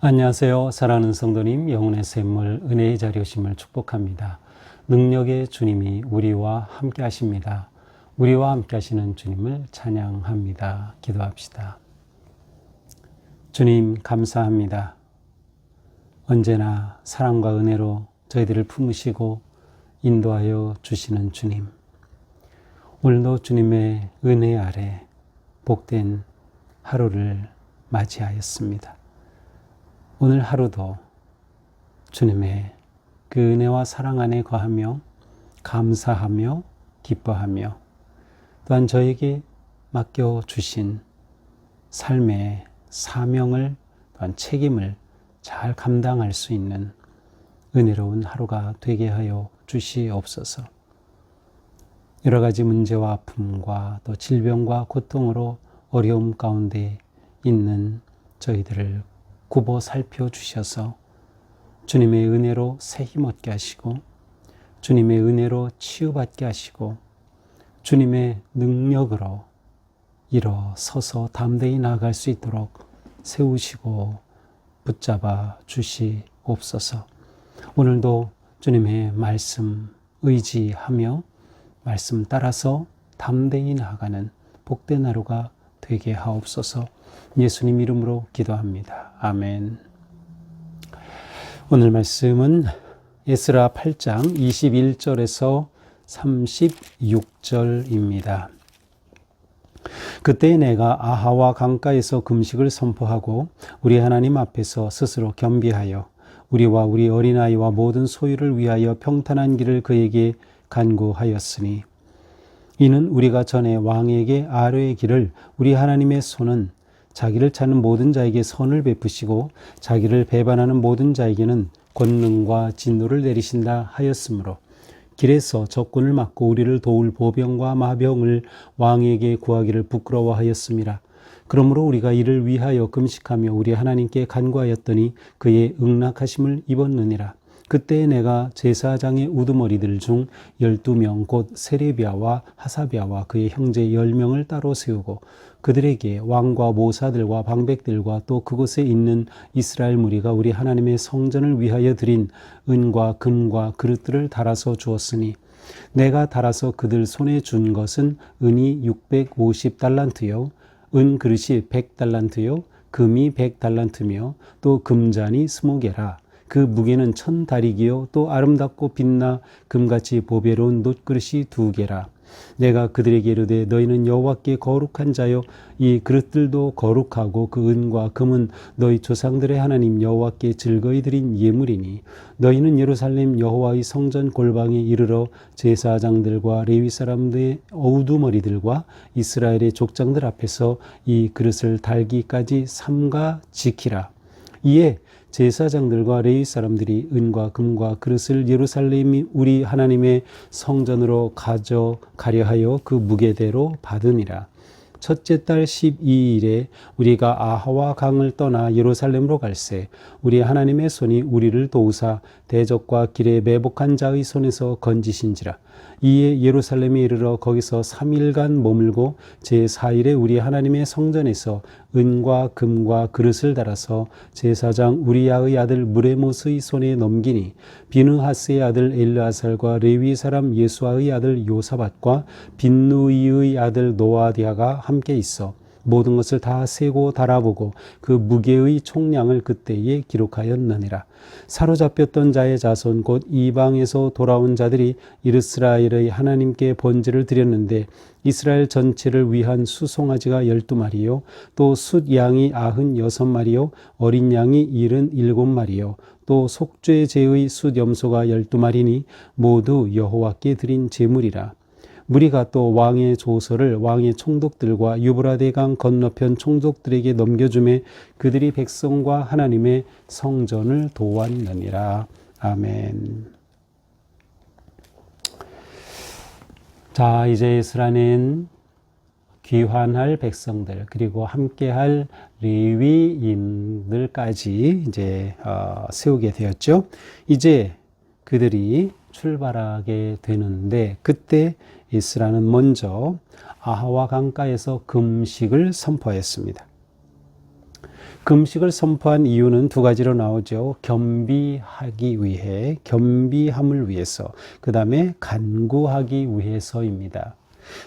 안녕하세요. 사랑하는 성도님, 영혼의 샘물, 은혜의 자리 오심을 축복합니다. 능력의 주님이 우리와 함께 하십니다. 우리와 함께 하시는 주님을 찬양합니다. 기도합시다. 주님, 감사합니다. 언제나 사랑과 은혜로 저희들을 품으시고 인도하여 주시는 주님. 오늘도 주님의 은혜 아래 복된 하루를 맞이하였습니다. 오늘 하루도 주님의 그 은혜와 사랑 안에 거하며 감사하며 기뻐하며 또한 저에게 맡겨 주신 삶의 사명을 또한 책임을 잘 감당할 수 있는 은혜로운 하루가 되게 하여 주시옵소서. 여러 가지 문제와 아픔과 또 질병과 고통으로 어려움 가운데 있는 저희들을 굽어 살펴 주셔서 주님의 은혜로 새 힘 얻게 하시고 주님의 은혜로 치유받게 하시고 주님의 능력으로 일어서서 담대히 나아갈 수 있도록 세우시고 붙잡아 주시옵소서. 오늘도 주님의 말씀 의지하며 말씀 따라서 담대히 나아가는 복된 하루가 되게 하옵소서. 예수님 이름으로 기도합니다. 아멘. 오늘 말씀은 에스라 8장 21절에서 36절입니다. 그때 내가 아하와 강가에서 금식을 선포하고 우리 하나님 앞에서 스스로 겸비하여 우리와 우리 어린아이와 모든 소유를 위하여 평탄한 길을 그에게 간구하였으니 이는 우리가 전에 왕에게 아뢰의 길을 우리 하나님의 손은 자기를 찾는 모든 자에게 선을 베푸시고 자기를 배반하는 모든 자에게는 권능과 진노를 내리신다 하였으므로 길에서 적군을 막고 우리를 도울 보병과 마병을 왕에게 구하기를 부끄러워하였습니다. 그러므로 우리가 이를 위하여 금식하며 우리 하나님께 간구하였더니 그의 응낙하심을 입었느니라. 그때 내가 제사장의 우두머리들 중 열두 명 곧 세레비아와 하사비아와 그의 형제 열 명을 따로 세우고 그들에게 왕과 모사들과 방백들과 또 그곳에 있는 이스라엘 무리가 우리 하나님의 성전을 위하여 드린 은과 금과 그릇들을 달아서 주었으니 내가 달아서 그들 손에 준 것은 은이 650달란트요 은 그릇이 100달란트요 금이 100달란트며 또 금잔이 20개라 그 무게는 천 다리기요. 또 아름답고 빛나 금같이 보배로운 놋그릇이 두 개라. 내가 그들에게 이르되 너희는 여호와께 거룩한 자요. 이 그릇들도 거룩하고 그 은과 금은 너희 조상들의 하나님 여호와께 즐거이 드린 예물이니 너희는 예루살렘 여호와의 성전 골방에 이르러 제사장들과 레위 사람들의 어우두머리들과 이스라엘의 족장들 앞에서 이 그릇을 달기까지 삼가 지키라. 이에 제사장들과 레위 사람들이 은과 금과 그릇을 예루살렘이 우리 하나님의 성전으로 가져가려 하여 그 무게대로 받으니라. 첫째 달 12일에 우리가 아하와 강을 떠나 예루살렘으로 갈새 우리 하나님의 손이 우리를 도우사 대적과 길에 매복한 자의 손에서 건지신지라 이에 예루살렘에 이르러 거기서 3일간 머물고 제4일에 우리 하나님의 성전에서 은과 금과 그릇을 달아서 제사장 우리야의 아들 무레모스의 손에 넘기니 비느하스의 아들 엘르아살과 레위 사람 예수아의 아들 요사밭과 빈누이의 아들 노아디아가 함께 있어 모든 것을 다 세고 달아보고 그 무게의 총량을 그때에 기록하였느니라. 사로잡혔던 자의 자손 곧 이방에서 돌아온 자들이 이스라엘의 하나님께 번제를 드렸는데 이스라엘 전체를 위한 수송아지가 열두 마리요 또 숫양이 아흔 여섯 마리요 어린 양이 일흔 일곱 마리요 또 속죄 제의 숫 염소가 열두 마리니 모두 여호와께 드린 제물이라 무리가 또 왕의 조서를 왕의 총독들과 유브라데강 건너편 총독들에게 넘겨주매 그들이 백성과 하나님의 성전을 도왔느니라. 아멘. 자, 이제 에스라는 귀환할 백성들 그리고 함께할 레위인들까지 이제 어, 세우게 되었죠. 이제 그들이 출발하게 되는데 그때 이스라는 먼저 아하와 강가에서 금식을 선포했습니다. 금식을 선포한 이유는 두 가지로 나오죠. 겸비하기 위해, 겸비함을 위해서, 그 다음에 간구하기 위해서입니다.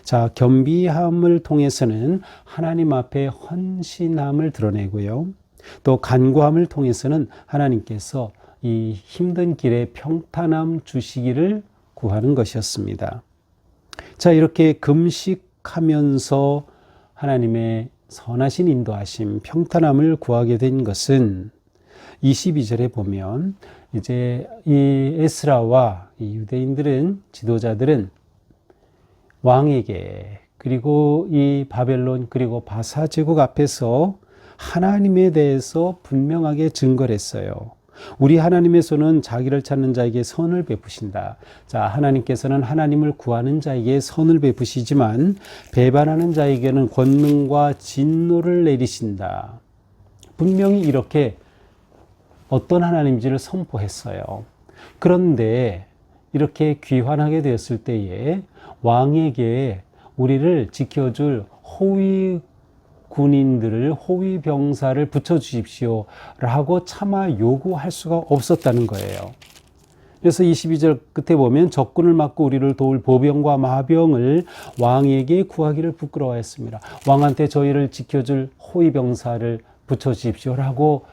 자, 겸비함을 통해서는 하나님 앞에 헌신함을 드러내고요. 또 간구함을 통해서는 하나님께서 이 힘든 길에 평탄함 주시기를 구하는 것이었습니다. 자, 이렇게 금식하면서 하나님의 선하신 인도하심, 평탄함을 구하게 된 것은 22절에 보면 이제 이 에스라와 이 유대인들은 지도자들은 왕에게 그리고 이 바벨론 그리고 바사 제국 앞에서 하나님에 대해서 분명하게 증거를 했어요. 우리 하나님의 손은 자기를 찾는 자에게 선을 베푸신다. 자, 하나님께서는 하나님을 구하는 자에게 선을 베푸시지만 배반하는 자에게는 권능과 진노를 내리신다. 분명히 이렇게 어떤 하나님인지를 선포했어요. 그런데 이렇게 귀환하게 되었을 때에 왕에게 우리를 지켜줄 호위 군인들을 호위 병사를 붙여 주십시오. 라고 차마 요구할 수가 없었다는 거예요. 그래서 22절 끝에 보면 적군을 막고 우리를 도울 보병과 마병을 왕에게 구하기를 부끄러워했습니다. 왕한테 저희를 지켜줄 호위 병사를 붙여 주십시오라고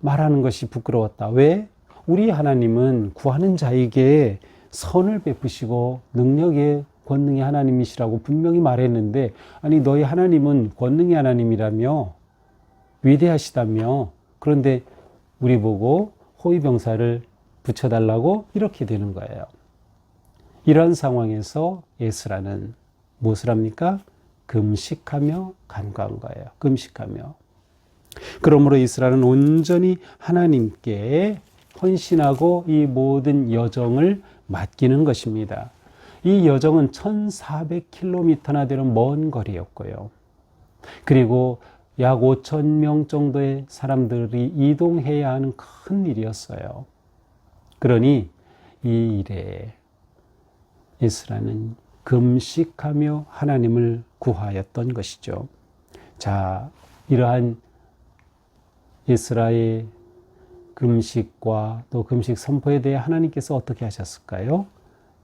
말하는 것이 부끄러웠다. 왜? 우리 하나님은 구하는 자에게 선을 베푸시고 능력의 권능의 하나님이시라고 분명히 말했는데 아니 너희 하나님은 권능의 하나님이라며 위대하시다며 그런데 우리 보고 호위병사를 붙여달라고 이렇게 되는 거예요. 이런 상황에서 예스라는 무엇을 합니까? 금식하며 간구한 거예요. 금식하며. 그러므로 이스라엘은 온전히 하나님께 헌신하고 이 모든 여정을 맡기는 것입니다. 이 여정은 1400km나 되는 먼 거리였고요. 그리고 약 5천 명 정도의 사람들이 이동해야 하는 큰 일이었어요. 그러니 이 일에 이스라는 금식하며 하나님을 구하였던 것이죠. 자, 이러한 이스라엘 금식과 또 금식 선포에 대해 하나님께서 어떻게 하셨을까요?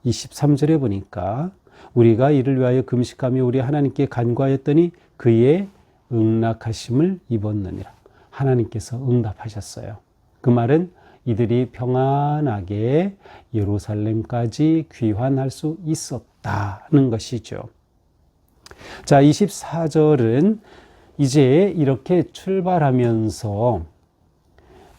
23절에 보니까 우리가 이를 위하여 금식하며 우리 하나님께 간구하였더니 그의 응낙하심을 입었느니라. 하나님께서 응답하셨어요. 그 말은 이들이 평안하게 예루살렘까지 귀환할 수 있었다는 것이죠. 자, 24절은 이제 이렇게 출발하면서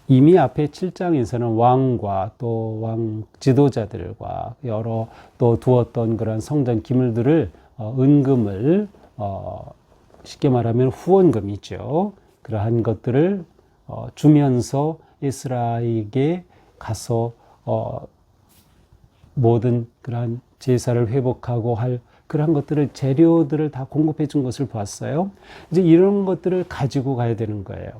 이미 앞에 7장에서는 왕과 또 왕 지도자들과 여러 또 두었던 그런 성전 기물들을 어, 은금을 어, 쉽게 말하면 후원금이죠. 그러한 것들을 어, 주면서 이스라엘에게 가서 어, 모든 그러한 제사를 회복하고 할 그러한 것들을 재료들을 다 공급해 준 것을 보았어요. 이제 이런 것들을 가지고 가야 되는 거예요.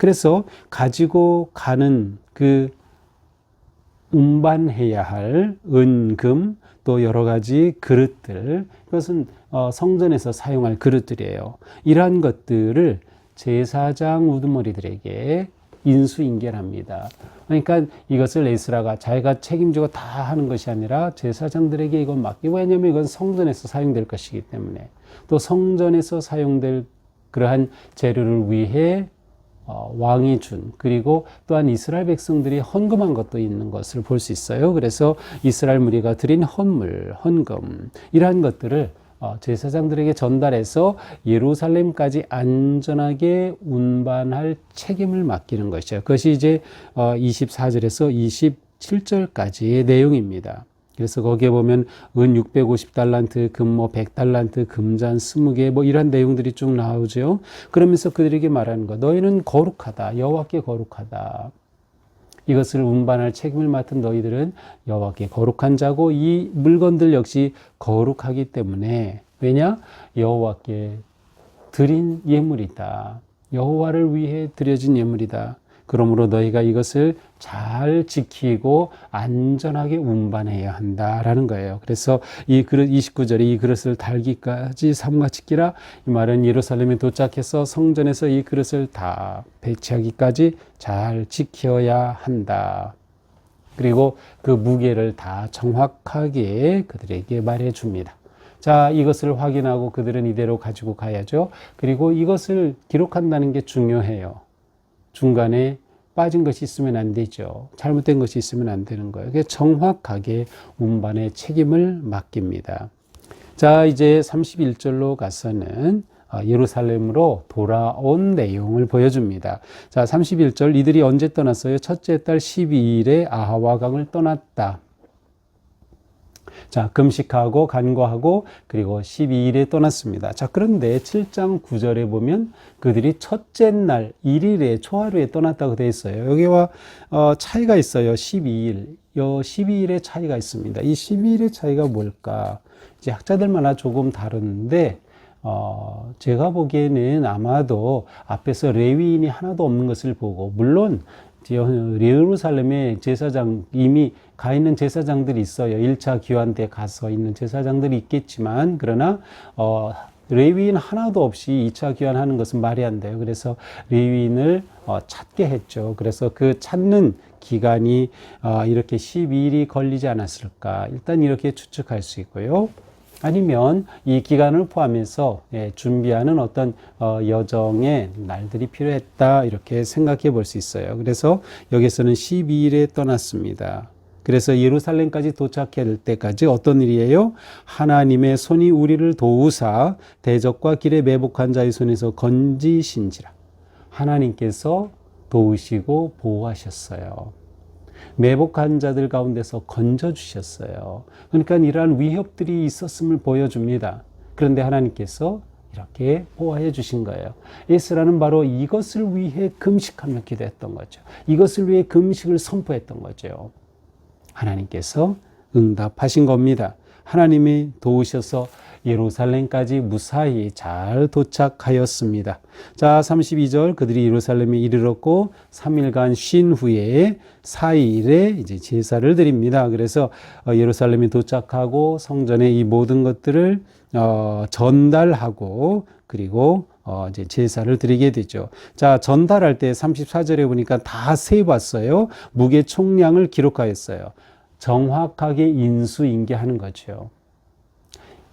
그래서 가지고 가는 그 운반해야 할 은금 또 여러 가지 그릇들 이것은 어, 성전에서 사용할 그릇들이에요. 이러한 것들을 제사장 우두머리들에게 인수인계합니다. 그러니까 이것을 에스라가 자기가 책임지고 다 하는 것이 아니라 제사장들에게 이건 맡기고 왜냐하면 이건 성전에서 사용될 것이기 때문에 또 성전에서 사용될 그러한 재료를 위해 어, 왕이 준 그리고 또한 이스라엘 백성들이 헌금한 것도 있는 것을 볼 수 있어요. 그래서 이스라엘 무리가 드린 헌물, 헌금 이러한 것들을 어, 제사장들에게 전달해서 예루살렘까지 안전하게 운반할 책임을 맡기는 것이죠. 그것이 이제 24절에서 어, 27절까지의 내용입니다. 그래서 거기에 보면 은 650달란트, 금 뭐 100달란트, 금잔 20개 뭐 이런 내용들이 쭉 나오죠. 그러면서 그들에게 말하는 거 너희는 거룩하다. 여호와께 거룩하다. 이것을 운반할 책임을 맡은 너희들은 여호와께 거룩한 자고 이 물건들 역시 거룩하기 때문에 왜냐? 여호와께 드린 예물이다. 여호와를 위해 드려진 예물이다. 그러므로 너희가 이것을 잘 지키고 안전하게 운반해야 한다라는 거예요. 그래서 이 그릇 29절에 이 그릇을 달기까지 삼가 지키라 이 말은 예루살렘에 도착해서 성전에서 이 그릇을 다 배치하기까지 잘 지켜야 한다. 그리고 그 무게를 다 정확하게 그들에게 말해 줍니다. 자, 이것을 확인하고 그들은 이대로 가지고 가야죠. 그리고 이것을 기록한다는 게 중요해요. 중간에 빠진 것이 있으면 안 되죠. 잘못된 것이 있으면 안 되는 거예요. 그래서 정확하게 운반의 책임을 맡깁니다. 자, 이제 31절로 가서는 어, 예루살렘으로 돌아온 내용을 보여줍니다. 자, 31절 이들이 언제 떠났어요? 첫째 달 12일에 아하와 강을 떠났다. 자, 금식하고 간과하고 그리고 12일에 떠났습니다. 자, 그런데 7장 9절에 보면 그들이 첫째 날 1일에 초하루에 떠났다고 되어 있어요. 여기와 어, 차이가 있어요. 12일. 요 12일의 차이가 있습니다. 이 12일의 차이가 뭘까? 이제 학자들마다 조금 다른데 어, 제가 보기에는 아마도 앞에서 레위인이 하나도 없는 것을 보고, 물론, 예루살렘에 제사장, 이미 가 있는 제사장들이 있어요. 1차 귀환 때 가서 있는 제사장들이 있겠지만, 그러나, 어, 레위인 하나도 없이 2차 귀환하는 것은 말이 안 돼요. 그래서 레위인을 어, 찾게 했죠. 그래서 그 찾는 기간이 어, 이렇게 12일이 걸리지 않았을까. 일단 이렇게 추측할 수 있고요. 아니면 이 기간을 포함해서 예, 준비하는 어떤 어, 여정의 날들이 필요했다 이렇게 생각해 볼 수 있어요. 그래서 여기서는 12일에 떠났습니다. 그래서 예루살렘까지 도착할 때까지 어떤 일이에요? 하나님의 손이 우리를 도우사 대적과 길에 매복한 자의 손에서 건지신지라. 하나님께서 도우시고 보호하셨어요. 매복한 자들 가운데서 건져 주셨어요. 그러니까 이러한 위협들이 있었음을 보여줍니다. 그런데 하나님께서 이렇게 보호해 주신 거예요. 에스라는 바로 이것을 위해 금식하며 기도했던 거죠. 이것을 위해 금식을 선포했던 거죠. 하나님께서 응답하신 겁니다. 하나님이 도우셔서 예루살렘까지 무사히 잘 도착하였습니다. 자, 32절 그들이 예루살렘에 이르렀고 3일간 쉰 후에 4일에 이제 제사를 드립니다. 그래서 어, 예루살렘에 도착하고 성전에 이 모든 것들을 어, 전달하고 그리고 어, 이제 제사를 드리게 되죠. 자, 전달할 때 34절에 보니까 다 세봤어요. 무게 총량을 기록하였어요. 정확하게 인수인계하는 거죠.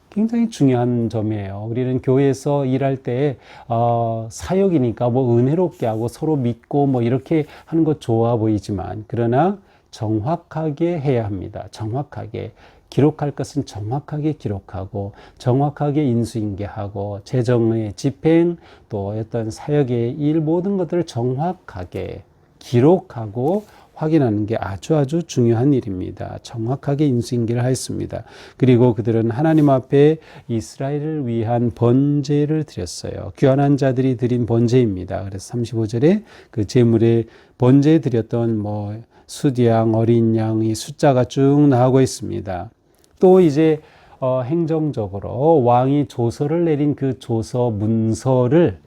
굉장히 중요한 점이에요. 우리는 교회에서 일할 때, 어, 사역이니까 뭐 은혜롭게 하고 서로 믿고 뭐 이렇게 하는 것 좋아 보이지만, 그러나 정확하게 해야 합니다. 정확하게. 기록할 것은 정확하게 기록하고, 정확하게 인수인계하고, 재정의 집행, 또 어떤 사역의 일 모든 것들을 정확하게 기록하고, 확인하는 게 아주 아주 중요한 일입니다. 정확하게 인수인계를 하였습니다. 그리고 그들은 하나님 앞에 이스라엘을 위한 번제를 드렸어요. 귀환한 자들이 드린 번제입니다. 그래서 35절에 그 제물에 번제 드렸던 뭐 수디양, 어린 양의 숫자가 쭉 나오고 있습니다. 또 이제 어, 행정적으로 왕이 조서를 내린 그 조서 문서를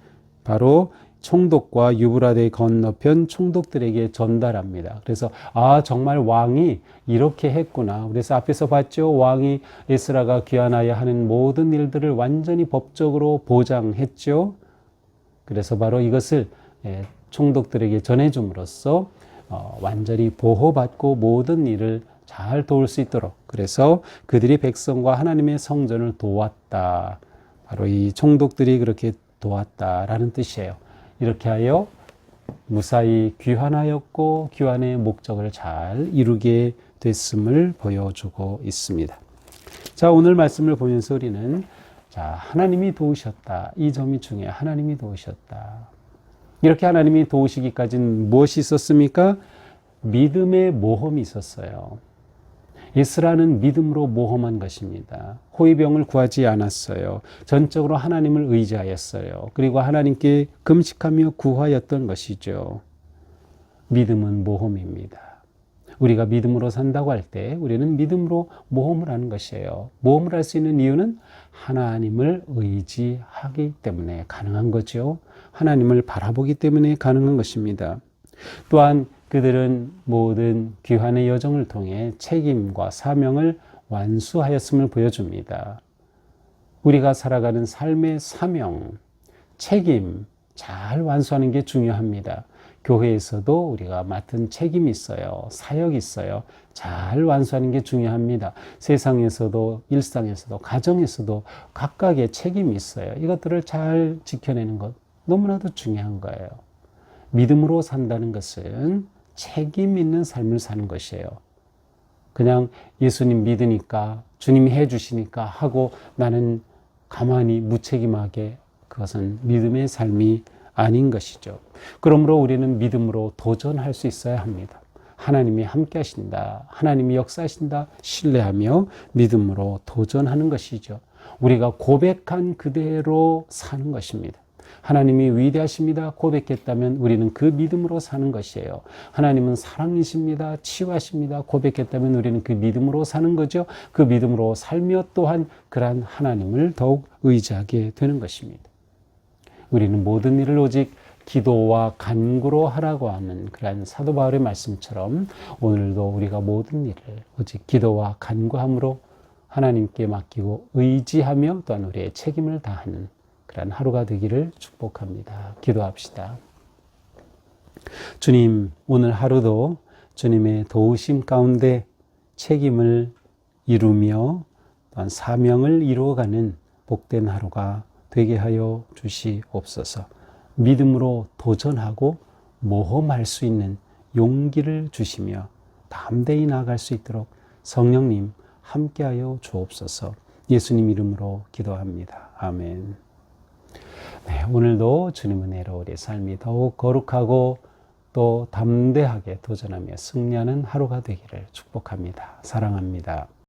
바로 총독과 유브라데 건너편 총독들에게 전달합니다. 그래서 아 정말 왕이 이렇게 했구나. 그래서 앞에서 봤죠. 왕이 에스라가 귀환하여 하는 모든 일들을 완전히 법적으로 보장했죠. 그래서 바로 이것을 예, 총독들에게 전해줌으로써 어, 완전히 보호받고 모든 일을 잘 도울 수 있도록 그래서 그들이 백성과 하나님의 성전을 도왔다. 바로 이 총독들이 그렇게 도왔다라는 뜻이에요. 이렇게 하여 무사히 귀환하였고 귀환의 목적을 잘 이루게 됐음을 보여주고 있습니다. 자, 오늘 말씀을 보면서 우리는 자, 하나님이 도우셨다. 이 점이 중요해요. 하나님이 도우셨다. 이렇게 하나님이 도우시기까지는 무엇이 있었습니까? 믿음의 모험이 있었어요. 이스라는 믿음으로 모험한 것입니다. 호위병을 구하지 않았어요. 전적으로 하나님을 의지하였어요. 그리고 하나님께 금식하며 구하였던 것이죠. 믿음은 모험입니다. 우리가 믿음으로 산다고 할 때 우리는 믿음으로 모험을 하는 것이에요. 모험을 할 수 있는 이유는 하나님을 의지하기 때문에 가능한 거죠. 하나님을 바라보기 때문에 가능한 것입니다. 또한 그들은 모든 귀환의 여정을 통해 책임과 사명을 완수하였음을 보여줍니다. 우리가 살아가는 삶의 사명, 책임 잘 완수하는 게 중요합니다. 교회에서도 우리가 맡은 책임이 있어요. 사역이 있어요. 잘 완수하는 게 중요합니다. 세상에서도 일상에서도 가정에서도 각각의 책임이 있어요. 이것들을 잘 지켜내는 것 너무나도 중요한 거예요. 믿음으로 산다는 것은 책임 있는 삶을 사는 것이에요. 그냥 예수님 믿으니까 주님이 해 주시니까 하고 나는 가만히 무책임하게 그것은 믿음의 삶이 아닌 것이죠. 그러므로 우리는 믿음으로 도전할 수 있어야 합니다. 하나님이 함께 하신다. 하나님이 역사하신다. 신뢰하며 믿음으로 도전하는 것이죠. 우리가 고백한 그대로 사는 것입니다. 하나님이 위대하십니다. 고백했다면 우리는 그 믿음으로 사는 것이에요. 하나님은 사랑이십니다. 치유하십니다. 고백했다면 우리는 그 믿음으로 사는 거죠. 그 믿음으로 살며 또한 그러한 하나님을 더욱 의지하게 되는 것입니다. 우리는 모든 일을 오직 기도와 간구로 하라고 하는 그러한 사도 바울의 말씀처럼 오늘도 우리가 모든 일을 오직 기도와 간구함으로 하나님께 맡기고 의지하며 또한 우리의 책임을 다하는 그러한 하루가 되기를 축복합니다. 기도합시다. 주님, 오늘 하루도 주님의 도우심 가운데 책임을 이루며 또한 사명을 이루어가는 복된 하루가 되게 하여 주시옵소서. 믿음으로 도전하고 모험할 수 있는 용기를 주시며 담대히 나아갈 수 있도록 성령님 함께하여 주옵소서. 예수님 이름으로 기도합니다. 아멘. 네, 오늘도 주님 은혜로 우리 삶이 더욱 거룩하고 또 담대하게 도전하며 승리하는 하루가 되기를 축복합니다. 사랑합니다.